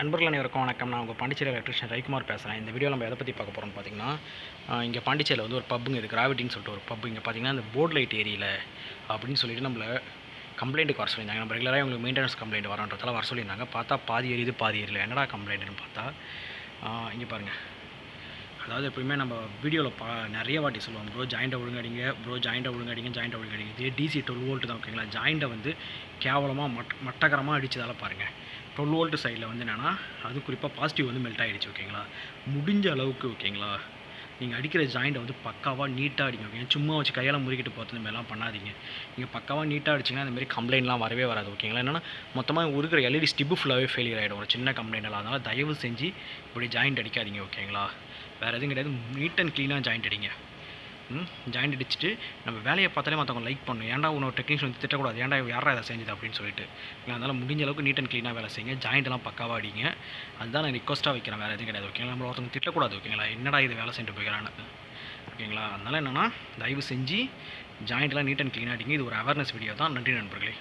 நண்பர்கள் அனைவருக்கும் வணக்கம். நான் உங்கள் பாண்டிச்சேரி எலக்ட்ரிஷியன் ரவிக்குமார் பேசுகிறேன் இந்த வீடியோ நம்ம எதை பற்றி பார்க்க போகிறோம்னு பார்த்தீங்கன்னா இங்கே பாண்டிச்சேரியில் வந்து ஒரு பப்புங்க இது கிராவிட்டின்னு சொல்லிட்டு ஒரு பப்பு இங்கே பார்த்தீங்கன்னா இந்த போர்ட் லைட் ஏரியில் அப்படின்னு சொல்லிட்டு நம்மளை கம்ப்ளைண்ட்டுக்கு வர சொல்லியிருந்தாங்க. நம்ம ரெகுலராக உங்களுக்கு மெயின்டெனன்ஸ் கம்ப்ளைண்ட் வரன்றதால வர சொல்லியிருந்தாங்க. பார்த்தா பாதி ஏரியுது பாதி ஏரியில் என்னடா கம்ப்ளைண்ட்னு பார்த்தா இங்கே பாருங்கள் அதாவது எப்பயுமே நம்ம வீடியோவில் பா நிறைய வாட்டி சொல்லுவோம் ப்ரோ ஜாயிண்டை ஒழுங்கடிங்க. ப்ரோ ஜாயிண்டை ஒழுங்கடிங்க. ஜாயிண்டை ஒழுங்கடிங்க. இதே டிசி டுவெல் வோல்ட்டு தான் ஓகேங்களா ஜாயிண்டை வந்து கேவலமாக மட் மட்டகரமாக அடித்ததால் பாருங்கள் டுவெல் வோல்ட் சைடில் வந்து என்னென்னா அது குறிப்பாக பாசிட்டிவ் வந்து மெல்ட் ஆகிடுச்சு ஓகேங்களா முடிஞ்ச அளவுக்கு ஓகேங்களா நீங்கள் அடிக்கிற ஜாயிண்ட்டை வந்து பக்காவாக நீட்டாக அடிங்க ஓகேங்க சும்மா வச்சு கையால் முறுக்கிட்டு போகிறது இந்த மாதிரிலாம் பண்ணாதீங்க. நீங்கள் பக்காவாக நீட்டாக அடிச்சிங்கன்னா அந்தமாரி கம்ப்ளைண்ட்லாம் வரவே வராது ஓகேங்களா என்னென்னா மொத்தமாக இருக்கிற எல்இடி ஸ்டிப்பு ஃபுல்லாகவே ஃபெயிலியர் ஆகிடும் ஒரு சின்ன கம்ப்ளைண்ட் அதனால் தயவு செஞ்சு இப்படி ஜாயிண்ட் அடிக்காதீங்க ஓகேங்களா வேறு எதுவும் கிடையாது. நீட் அண்ட் க்ளீனாக ஜாயிண்ட் அடிங்க. ஜாயிண்ட் அடிச்சுட்டு நம்ம வேலையை பார்த்தாலே மற்றவங்க லைக் பண்ணணும். ஏன்டா உன்னோட டெக்னீஷியன் வந்து திட்டக்கூடாது? ஏன்டா யாரா இதை செஞ்சது அப்படின்னு சொல்லிட்டு. இல்லை அதனால் முடிஞ்ச அளவுக்கு நீட் அண்ட் க்ளீனாக வேலை செய்யுங்க. ஜாயிண்ட்லாம் பக்காவாக அடிங்க. அதுதான் நான் ரிக்வஸ்ட்டாக வைக்கிறேன். வேறு எதுவும் கிடையாது. ஓகேங்களா நம்மள ஒருத்தவங்க திட்டக்கூடாது. ஓகேங்களா என்னடா இது வேலை செஞ்சுட்டு போய்க்கிறான்னு. ஓகேங்களா அதனால் என்னென்னா தயவு செஞ்சு ஜாயிண்ட்லாம் நீட் அண்ட் க்ளீனாக அடிங்க. இது ஒரு அவேர்னஸ் வீடியோ தான். நன்றி நண்பர்களே.